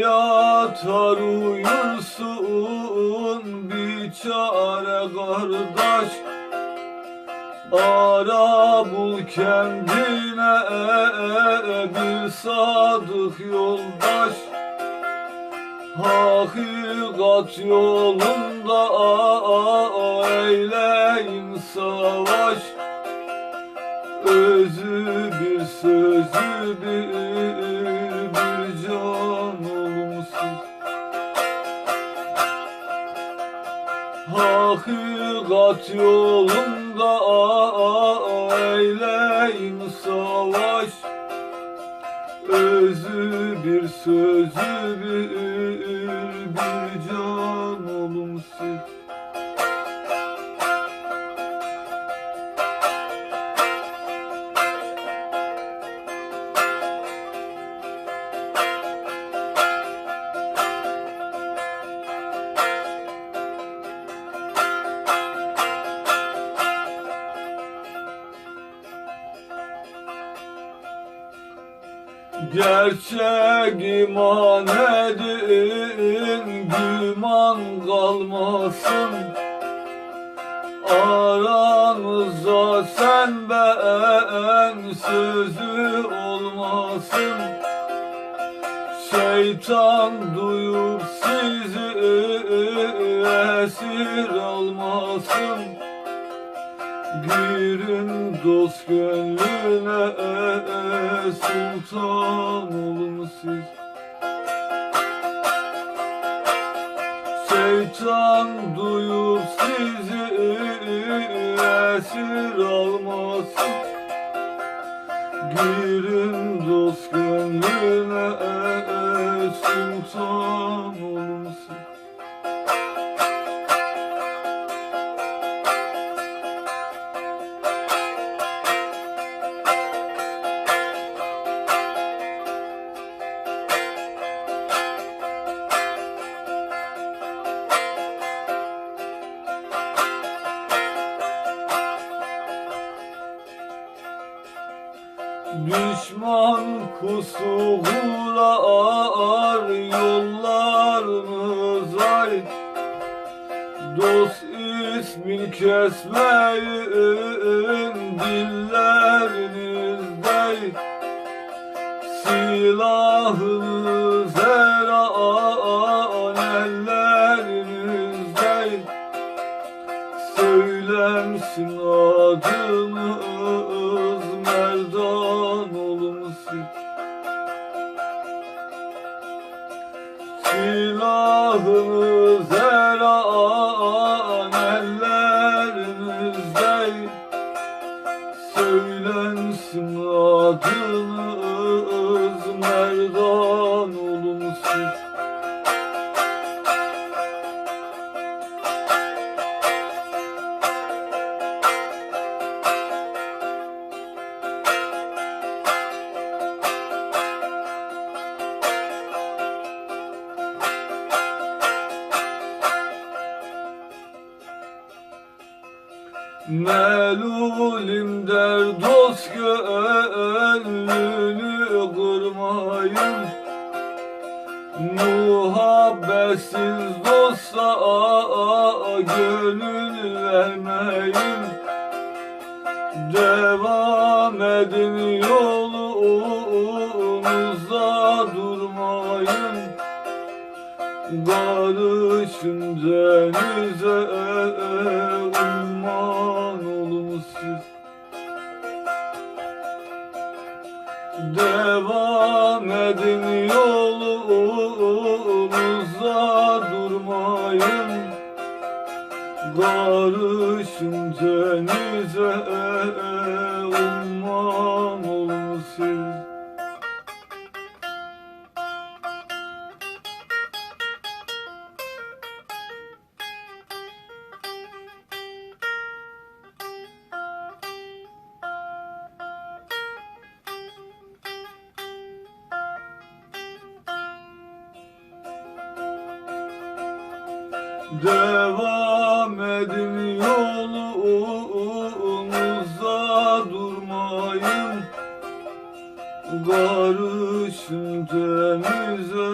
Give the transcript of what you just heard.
yatar uyursun bir çare kardeş? Ara bul kendine bir sadık yoldaş. Hakikat yolunda eyleyin savaş Özü bir sözü bir Hakikat yolunda eyleyin savaş. Özü bir sözü bir Gerçek iman edin, güman kalmasın. Aranızda sen ben sözü olmasın. Şeytan duyup sizi esir almasın Girin dost gönlüne sultan olun siz. Şeytan duyup sizi esir almasın. Girin dost gönlüne sultan olun Düşman kusular yollarınız ay Dost ismin kesmeyin dillerinizde. Silahınız her an ellerinizde. Söylensin adınız Silahınız her an ellerinizde Söylensin adınız Melulim der dost gönlünü kırmayın. Muhabbetsiz dosta gönül vermeyin. Devam edin yolunuzda durmayın. Barışın denize Barışın denize umman olun siz. Devam edin yolunuzda durmayın. Karışın denize